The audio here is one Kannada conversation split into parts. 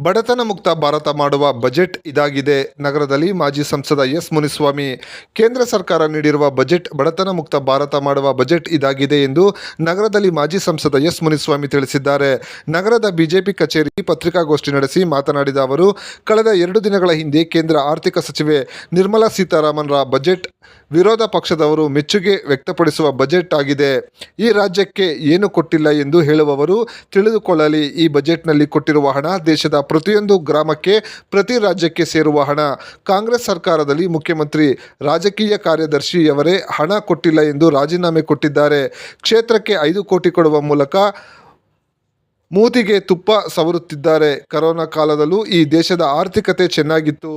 ಬಡತನ ಮುಕ್ತ ಭಾರತ ಮಾಡುವ ಬಜೆಟ್ ಇದಾಗಿದೆ. ನಗರದಲ್ಲಿ ಮಾಜಿ ಸಂಸದ ಎಸ್ ಮುನಿಸ್ವಾಮಿ, ಕೇಂದ್ರ ಸರ್ಕಾರ ನೀಡಿರುವ ಬಜೆಟ್, ಬಡತನ ಮುಕ್ತ ಭಾರತ ಮಾಡುವ ಬಜೆಟ್ ಇದಾಗಿದೆ ಎಂದು ನಗರದಲ್ಲಿ ಮಾಜಿ ಸಂಸದ ಎಸ್ ಮುನಿಸ್ವಾಮಿ ತಿಳಿಸಿದ್ದಾರೆ. ನಗರದ ಬಿಜೆಪಿ ಕಚೇರಿ ಪತ್ರಿಕಾಗೋಷ್ಠಿ ನಡೆಸಿ ಮಾತನಾಡಿದ ಅವರು, ಕಳೆದ ಎರಡು ದಿನಗಳ ಹಿಂದೆ ಕೇಂದ್ರ ಆರ್ಥಿಕ ಸಚಿವೆ ನಿರ್ಮಲಾ ಸೀತಾರಾಮನ್ರ ಬಜೆಟ್ ವಿರೋಧ ಪಕ್ಷದವರು ಮೆಚ್ಚುಗೆ ವ್ಯಕ್ತಪಡಿಸುವ ಬಜೆಟ್ ಆಗಿದೆ. ಈ ರಾಜ್ಯಕ್ಕೆ ಏನು ಕೊಟ್ಟಿಲ್ಲ ಎಂದು ಹೇಳುವವರು ತಿಳಿದುಕೊಳ್ಳಲಿ. ಈ ಬಜೆಟ್ನಲ್ಲಿ ಕೊಟ್ಟಿರುವ ಹಣ ದೇಶದ ಪ್ರತಿಯೊಂದು ಗ್ರಾಮಕ್ಕೆ, ಪ್ರತಿ ರಾಜ್ಯಕ್ಕೆ ಸೇರುವ ಹಣ. ಕಾಂಗ್ರೆಸ್ ಸರ್ಕಾರದಲ್ಲಿ ಮುಖ್ಯಮಂತ್ರಿ, ರಾಜಕೀಯ ಕಾರ್ಯದರ್ಶಿಯವರೇ ಹಣ ಕೊಟ್ಟಿಲ್ಲ ಎಂದು ರಾಜೀನಾಮೆ ಕೊಟ್ಟಿದ್ದಾರೆ. ಕ್ಷೇತ್ರಕ್ಕೆ ಐದು ಕೋಟಿ ಕೊಡುವ ಮೂಲಕ ಮೂತಿಗೆ ತುಪ್ಪ ಸವರುತ್ತಿದ್ದಾರೆ. ಕರೋನಾ ಕಾಲದಲ್ಲೂ ಈ ದೇಶದ ಆರ್ಥಿಕತೆ ಚೆನ್ನಾಗಿತ್ತು.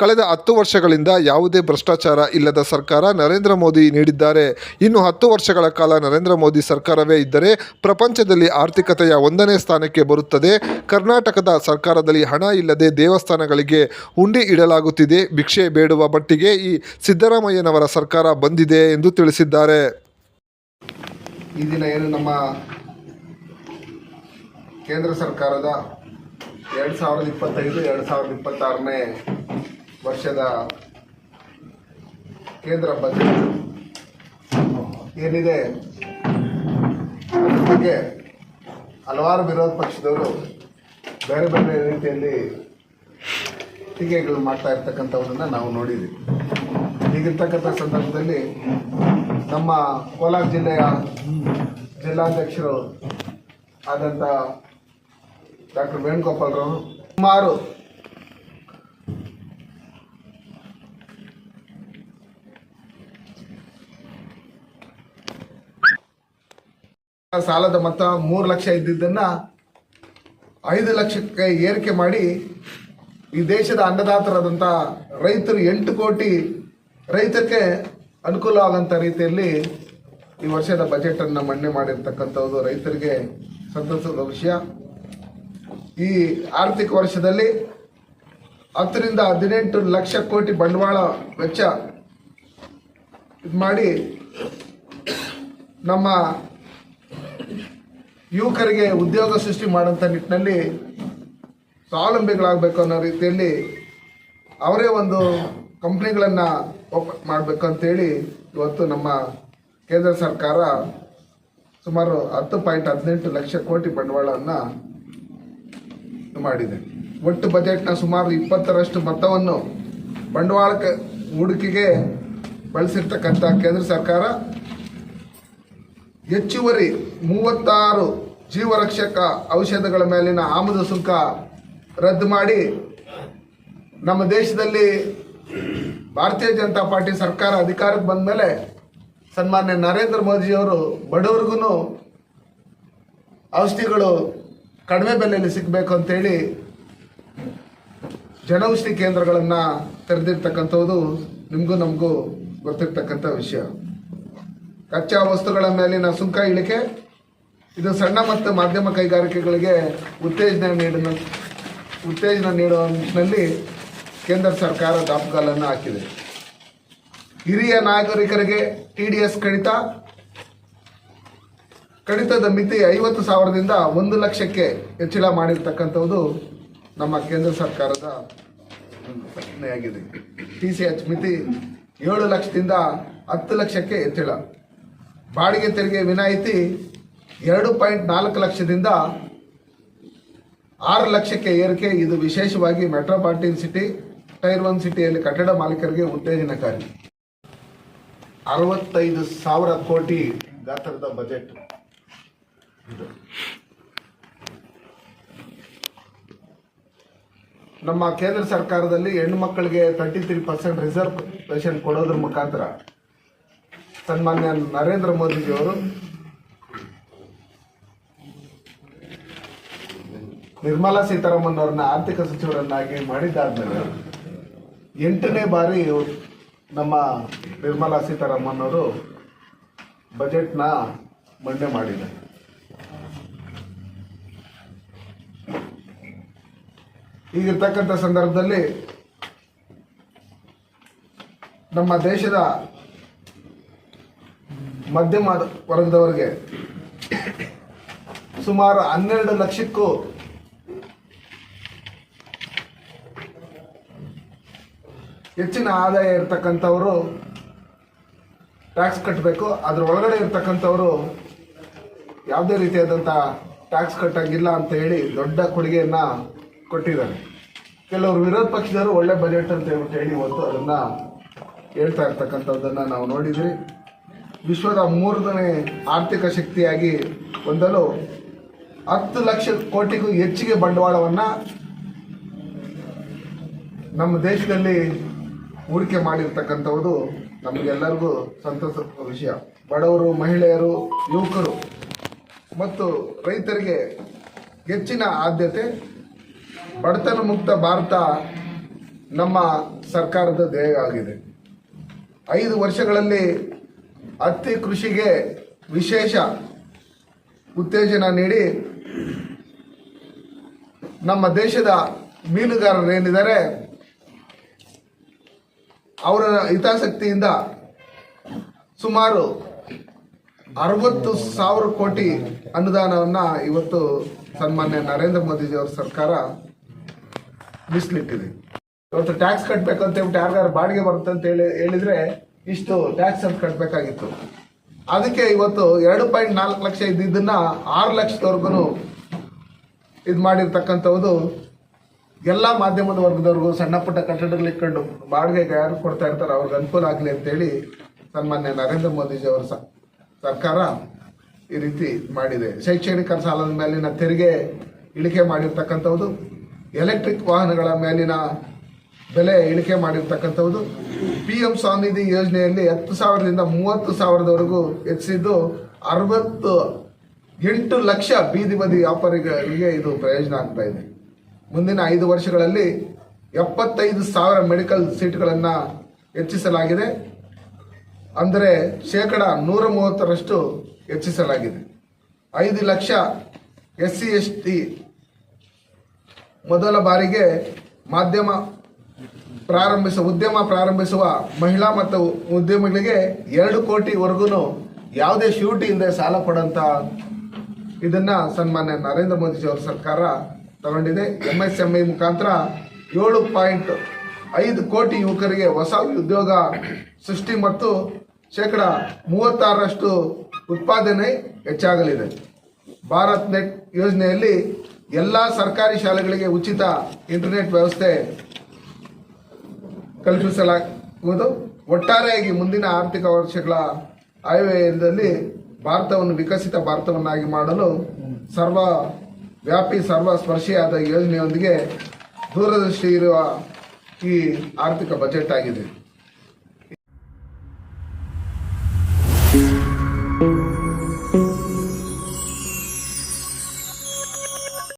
ಕಳೆದ ಹತ್ತು ವರ್ಷಗಳಿಂದ ಯಾವುದೇ ಭ್ರಷ್ಟಾಚಾರ ಇಲ್ಲದ ಸರ್ಕಾರ ನರೇಂದ್ರ ಮೋದಿ ನೀಡಿದ್ದಾರೆ. ಇನ್ನು ಹತ್ತು ವರ್ಷಗಳ ಕಾಲ ನರೇಂದ್ರ ಮೋದಿ ಸರ್ಕಾರವೇ ಇದ್ದರೆ ಪ್ರಪಂಚದಲ್ಲಿ ಆರ್ಥಿಕತೆಯ ಒಂದನೇ ಸ್ಥಾನಕ್ಕೆ ಬರುತ್ತದೆ. ಕರ್ನಾಟಕದ ಸರ್ಕಾರದಲ್ಲಿ ಹಣ ಇಲ್ಲದೆ ದೇವಸ್ಥಾನಗಳಿಗೆ ಹುಂಡಿ ಇಡಲಾಗುತ್ತಿದೆ. ಭಿಕ್ಷೆ ಬೇಡುವ ಮಟ್ಟಿಗೆ ಈ ಸಿದ್ದರಾಮಯ್ಯನವರ ಸರ್ಕಾರ ಬಂದಿದೆ ಎಂದು ತಿಳಿಸಿದ್ದಾರೆ. ಈ ದಿನ ಏನು ನಮ್ಮ ಕೇಂದ್ರ ಸರ್ಕಾರದ ಎರಡು ಸಾವಿರದ ಇಪ್ಪತ್ತೈದು, ಎರಡು ಸಾವಿರದ ಇಪ್ಪತ್ತಾರನೇ ವರ್ಷದ ಕೇಂದ್ರ ಬಜೆಟ್ ಏನಿದೆ? ಬಗ್ಗೆ ಹಲವಾರು ವಿರೋಧ ಪಕ್ಷದವರು ಬೇರೆ ಬೇರೆ ರೀತಿಯಲ್ಲಿ ಟೀಕೆಗಳು ಮಾಡ್ತಾ ಇರ್ತಕ್ಕಂಥವ್ರನ್ನ ನಾವು ನೋಡಿದ್ದೀವಿ ಹೀಗಿರ್ತಕ್ಕಂಥ ಸಂದರ್ಭದಲ್ಲಿ ನಮ್ಮ ಕೋಲಾರ ಜಿಲ್ಲೆಯ ಜಿಲ್ಲಾಧ್ಯಕ್ಷರು ಆದಂಥ ಡಾಕ್ಟರ್ ವೇಣುಗೋಪಾಲ್ರವರು ಸುಮಾರು ಸಾಲದ ಮೊತ್ತ ಮೂರು ಲಕ್ಷ ಇದ್ದಿದ್ದನ್ನ ಐದು ಲಕ್ಷಕ್ಕೆ ಏರಿಕೆ ಮಾಡಿ ಈ ದೇಶದ ಅನ್ನದಾತರಾದಂತ ರೈತರು ಎಂಟು ಕೋಟಿ ರೈತಕ್ಕೆ ಅನುಕೂಲ ಆಗಂತ ರೀತಿಯಲ್ಲಿ ಈ ವರ್ಷದ ಬಜೆಟ್ ಅನ್ನ ಮಂಡನೆ ಮಾಡಿರ್ತಕ್ಕಂಥದ್ದು ರೈತರಿಗೆ ಸಂತಸದ ವಿಷಯ. ಈ ಆರ್ಥಿಕ ವರ್ಷದಲ್ಲಿ ಹತ್ತರಿಂದ ಹದಿನೆಂಟು ಲಕ್ಷ ಕೋಟಿ ಬಂಡವಾಳ ವೆಚ್ಚ ಮಾಡಿ ನಮ್ಮ ಯುವಕರಿಗೆ ಉದ್ಯೋಗ ಸೃಷ್ಟಿ ಮಾಡುವಂಥ ನಿಟ್ಟಿನಲ್ಲಿ ಸ್ವಾವಲಂಬಿಗಳಾಗಬೇಕು ಅನ್ನೋ ರೀತಿಯಲ್ಲಿ ಅವರೇ ಒಂದು ಕಂಪ್ನಿಗಳನ್ನು ಓಪನ್ ಮಾಡಬೇಕು ಅಂತೇಳಿ ಇವತ್ತು ನಮ್ಮ ಕೇಂದ್ರ ಸರ್ಕಾರ ಸುಮಾರು ಹತ್ತು ಪಾಯಿಂಟ್ ಹದಿನೆಂಟು ಲಕ್ಷ ಕೋಟಿ ಬಂಡವಾಳವನ್ನು ಮಾಡಿದೆ. ಒಟ್ಟು ಬಜೆಟ್ನ ಸುಮಾರು ಇಪ್ಪತ್ತರಷ್ಟು ಮೊತ್ತವನ್ನು ಬಂಡವಾಳಕ್ಕೆ, ಹೂಡಿಕೆಗೆ ಬಳಸಿರ್ತಕ್ಕಂಥ ಕೇಂದ್ರ ಸರ್ಕಾರ ಹೆಚ್ಚುವರಿ ಮೂವತ್ತಾರು ಜೀವರಕ್ಷಕ ಔಷಧಗಳ ಮೇಲಿನ ಆಮದು ಸುಂಕ ರದ್ದು ಮಾಡಿ ನಮ್ಮ ದೇಶದಲ್ಲಿ ಭಾರತೀಯ ಜನತಾ ಪಾರ್ಟಿ ಸರ್ಕಾರ ಅಧಿಕಾರಕ್ಕೆ ಬಂದ ಮೇಲೆ ಸನ್ಮಾನ್ಯ ನರೇಂದ್ರ ಮೋದಿಯವರು ಬಡವರಿಗೂ ಔಷಧಿಗಳು ಕಡಿಮೆ ಬೆಲೆಯಲ್ಲಿ ಸಿಗಬೇಕು ಅಂತೇಳಿ ಜನೌಷಧಿ ಕೇಂದ್ರಗಳನ್ನು ತೆರೆದಿರ್ತಕ್ಕಂಥದ್ದು ನಿಮಗೂ ನಮಗೂ ಗೊತ್ತಿರ್ತಕ್ಕಂಥ ವಿಷಯ. ಕಚ್ಚಾ ವಸ್ತುಗಳ ಮೇಲಿನ ಸುಂಕ ಇಳಿಕೆ, ಇದು ಸಣ್ಣ ಮತ್ತು ಮಾಧ್ಯಮ ಕೈಗಾರಿಕೆಗಳಿಗೆ ಉತ್ತೇಜನ ನೀಡಿದ ಉತ್ತೇಜನ ನೀಡುವ ನಿಟ್ಟಿನಲ್ಲಿ ಕೇಂದ್ರ ಸರ್ಕಾರ ದಾಪುಗಾಲನ್ನು ಹಾಕಿದೆ. ಹಿರಿಯ ನಾಗರಿಕರಿಗೆ ಟಿ ಡಿ ಎಸ್ ಕಡಿತ ಕಡಿತದ ಮಿತಿ ಐವತ್ತು ಸಾವಿರದಿಂದ ಒಂದು ಲಕ್ಷಕ್ಕೆ ಹೆಚ್ಚಳ ಮಾಡಿರ್ತಕ್ಕಂಥದ್ದು ನಮ್ಮ ಕೇಂದ್ರ ಸರ್ಕಾರದ ಪ್ರಶ್ನೆಯಾಗಿದೆ. ಟಿ ಸಿ ಎಚ್ ಮಿತಿ ಏಳು ಲಕ್ಷದಿಂದ ಹತ್ತು ಲಕ್ಷಕ್ಕೆ ಹೆಚ್ಚಳ. ಬಾಡಿಗೆ ತೆರಿಗೆ ವಿನಾಯಿತಿ ಎರಡು ಪಾಯಿಂಟ್ ನಾಲ್ಕು ಲಕ್ಷದಿಂದ ಆರು ಲಕ್ಷಕ್ಕೆ ಏರಿಕೆ. ಇದು ವಿಶೇಷವಾಗಿ ಮೆಟ್ರೋಪಾಲಿಟನ್ ಸಿಟಿ, ಟೈರ್ ಒನ್ ಸಿಟಿಯಲ್ಲಿ ಕಟ್ಟಡ ಮಾಲೀಕರಿಗೆ ಉತ್ತೇಜನಕಾರಿ. ಅರವತ್ತೈದು ಸಾವಿರ ಕೋಟಿ ಗಾತ್ರದ ಬಜೆಟ್. ನಮ್ಮ ಕೇಂದ್ರ ಸರ್ಕಾರದಲ್ಲಿ ಹೆಣ್ಣು ಮಕ್ಕಳಿಗೆ ತರ್ಟಿ ತ್ರೀ ಪರ್ಸೆಂಟ್ ರಿಸರ್ವೇಷನ್ ಕೊಡೋದ್ರ ಮುಖಾಂತರ ಸನ್ಮಾನ್ಯ ನರೇಂದ್ರ ಮೋದಿಜಿಯವರು ನಿರ್ಮಲಾ ಸೀತಾರಾಮನ್ ಅವರನ್ನ ಆರ್ಥಿಕ ಸಚಿವರನ್ನಾಗಿ ಮಾಡಿದ್ದಾದ್ಮೇಲೆ ಎಂಟನೇ ಬಾರಿ ನಮ್ಮ ನಿರ್ಮಲಾ ಸೀತಾರಾಮನ್ ಅವರು ಬಜೆಟ್ನ ಮಂಡನೆ ಮಾಡಿದ್ದಾರೆ. ಈಗಿರ್ತಕ್ಕಂಥ ಸಂದರ್ಭದಲ್ಲಿ ನಮ್ಮ ದೇಶದ ಮಧ್ಯಮ ವರ್ಗದವರಿಗೆ ಸುಮಾರು ಹನ್ನೆರಡು ಲಕ್ಷಕ್ಕೂ ಹೆಚ್ಚಿನ ಆದಾಯ ಇರ್ತಕ್ಕಂಥವರು ಟ್ಯಾಕ್ಸ್ ಕಟ್ಟಬೇಕು ಅದರ ಒಳಗಡೆ ಇರ್ತಕ್ಕಂಥವರು ಯಾವುದೇ ರೀತಿಯಾದಂಥ ಟ್ಯಾಕ್ಸ್ ಕಟ್ಟಾಗಿಲ್ಲ ಅಂತ ಹೇಳಿ ದೊಡ್ಡ ಕೊಡುಗೆಯನ್ನು ಕೊಟ್ಟಿದ್ದಾರೆ. ಕೆಲವರು ವಿರೋಧ ಪಕ್ಷದವರು ಒಳ್ಳೆ ಬಜೆಟ್ ಅಂತ ಹೇಳ್ಬಿಟ್ಟು ಹೇಳಿ ಇವತ್ತು ಅದನ್ನು ಹೇಳ್ತಾ ಇರ್ತಕ್ಕಂಥದ್ದನ್ನು ನಾವು ನೋಡಿದ್ರಿ ವಿಶ್ವದ ಮೂರನೇ ಆರ್ಥಿಕ ಶಕ್ತಿಯಾಗಿ ಹೊಂದಲು ಹತ್ತು ಲಕ್ಷ ಕೋಟಿಗೂ ಹೆಚ್ಚಿಗೆ ಬಂಡವಾಳವನ್ನು ನಮ್ಮ ದೇಶದಲ್ಲಿ ಹೂಡಿಕೆ ಮಾಡಿರ್ತಕ್ಕಂಥದ್ದು ನಮಗೆಲ್ಲರಿಗೂ ಸಂತಸದ ವಿಷಯ. ಬಡವರು, ಮಹಿಳೆಯರು, ಯುವಕರು ಮತ್ತು ರೈತರಿಗೆ ಹೆಚ್ಚಿನ ಆದ್ಯತೆ, ಬಡತನ ಮುಕ್ತ ಭಾರತ ನಮ್ಮ ಸರ್ಕಾರದ ಧ್ಯೇಯ ಆಗಿದೆ ಐದು ವರ್ಷಗಳಲ್ಲಿ ಹತ್ತಿ ಕೃಷಿಗೆ ವಿಶೇಷ ಉತ್ತೇಜನ ನೀಡಿ ನಮ್ಮ ದೇಶದ ಮೀನುಗಾರರೇನಿದ್ದಾರೆ, ಅವರ ಹಿತಾಸಕ್ತಿಯಿಂದ ಸುಮಾರು ಅರವತ್ತು ಸಾವಿರ ಕೋಟಿ ಅನುದಾನವನ್ನ ಇವತ್ತು ಸನ್ಮಾನ್ಯ ನರೇಂದ್ರ ಮೋದಿಜಿಯವರ ಸರ್ಕಾರ ಮೀಸಲಿಟ್ಟಿದೆ. ಇವತ್ತು ಟ್ಯಾಕ್ಸ್ ಕಟ್ಟಬೇಕಂತ ಹೇಳ್ಬಿಟ್ಟು ಯಾರಿಗಾರು ಬಾಡಿಗೆ ಬರುತ್ತೆ ಅಂತ ಹೇಳಿ ಹೇಳಿದ್ರೆ ಇಷ್ಟು ಟ್ಯಾಕ್ಸ್ ಅಂತ ಕಟ್ಟಬೇಕಾಗಿತ್ತು ಅದಕ್ಕೆ ಇವತ್ತು ಎರಡು ಪಾಯಿಂಟ್ ನಾಲ್ಕು ಲಕ್ಷ ಇದ್ದಿದ್ದನ್ನ ಆರು ಲಕ್ಷದವರೆಗೂ ಇದು ಮಾಡಿರ್ತಕ್ಕಂಥವ್ದು ಎಲ್ಲ ಮಾಧ್ಯಮದ ವರ್ಗದವ್ರಿಗೂ ಸಣ್ಣ ಪುಟ್ಟ ಕಟ್ಟಡಗಳು ಇಟ್ಕೊಂಡು ಬಾಡಿಗೆ ಯಾರು ಕೊಡ್ತಾ ಇರ್ತಾರೆ ಅವ್ರಿಗೆ ಅನುಕೂಲ ಆಗಲಿ ಅಂತೇಳಿ ಸನ್ಮಾನ್ಯ ನರೇಂದ್ರ ಮೋದಿಜಿ ಅವರು ಸರ್ಕಾರ ಈ ರೀತಿ ಮಾಡಿದೆ. ಶೈಕ್ಷಣಿಕ ಸಾಲದ ಮೇಲಿನ ತೆರಿಗೆ ಇಳಿಕೆ ಮಾಡಿರ್ತಕ್ಕಂಥದ್ದು ಎಲೆಕ್ಟ್ರಿಕ್ ವಾಹನಗಳ ಮೇಲಿನ ಬೆಲೆ ಇಳಿಕೆ ಮಾಡಿರ್ತಕ್ಕಂಥದ್ದು ಪಿ ಎಂ ಸ್ವಾನಿಧಿ ಯೋಜನೆಯಲ್ಲಿ ಹತ್ತು ಸಾವಿರದಿಂದ ಮೂವತ್ತು ಸಾವಿರದವರೆಗೂ ಹೆಚ್ಚಿದ್ದು ಅರವತ್ತು ಎಂಟು ಲಕ್ಷ ಬೀದಿ ಬದಿ ವ್ಯಾಪಾರಿಗಳಿಗೆ ಇದು ಪ್ರಯೋಜನ ಆಗ್ತಾ ಇದೆ. ಮುಂದಿನ ಐದು ವರ್ಷಗಳಲ್ಲಿ ಎಪ್ಪತ್ತೈದು ಸಾವಿರ ಮೆಡಿಕಲ್ ಸೀಟ್ಗಳನ್ನು ಹೆಚ್ಚಿಸಲಾಗಿದೆ. ಅಂದರೆ ಶೇಕಡ ನೂರ ಮೂವತ್ತರಷ್ಟು ಹೆಚ್ಚಿಸಲಾಗಿದೆ. ಐದು lakh S C S T ಮೊದಲ ಬಾರಿಗೆ ಮಾಧ್ಯಮ ಪ್ರಾರಂಭಿಸುವ ಉದ್ಯಮ ಪ್ರಾರಂಭಿಸುವ ಮಹಿಳಾ ಮತ್ತು ಉದ್ಯಮಿಗಳಿಗೆ ಎರಡು ಕೋಟಿವರೆಗೂ ಯಾವುದೇ ಇಲ್ಲದೆ ಸಾಲ ಕೊಡಂತ ಇದನ್ನ ಸನ್ಮಾನ್ಯ ನರೇಂದ್ರ ಮೋದಿಜಿ ಅವರ ಸರ್ಕಾರ ತಗೊಂಡಿದೆ. ಎಂ ಎಸ್ ಎಂ ಐ ಮುಖಾಂತರ ಏಳು ಪಾಯಿಂಟ್ ಐದು ಕೋಟಿ ಯುವಕರಿಗೆ ಹೊಸ ಉದ್ಯೋಗ ಸೃಷ್ಟಿ ಮತ್ತು ಶೇಕಡ ಮೂವತ್ತಾರರಷ್ಟು ಉತ್ಪಾದನೆ ಹೆಚ್ಚಾಗಲಿದೆ. ಭಾರತ್ ನೆಟ್ ಯೋಜನೆಯಲ್ಲಿ ಎಲ್ಲ ಸರ್ಕಾರಿ ಶಾಲೆಗಳಿಗೆ ಉಚಿತ ಇಂಟರ್ನೆಟ್ ವ್ಯವಸ್ಥೆ ಕಲ್ಪಿಸಲಾಗುವುದು. ಒಟ್ಟಾರೆಯಾಗಿ ಮುಂದಿನ ಆರ್ಥಿಕ ವರ್ಷಗಳ ಆಯವ್ಯಯದಲ್ಲಿ ಭಾರತವನ್ನು ವಿಕಸಿತ ಭಾರತವನ್ನಾಗಿ ಮಾಡಲು ಸರ್ವ ವ್ಯಾಪಿ ಸರ್ವ ಸ್ಪರ್ಶಿಯಾದ ಯೋಜನೆಯೊಂದಿಗೆ ದೂರದೃಷ್ಟಿ ಇರುವ ಈ ಆರ್ಥಿಕ ಬಜೆಟ್ ಆಗಿದೆ.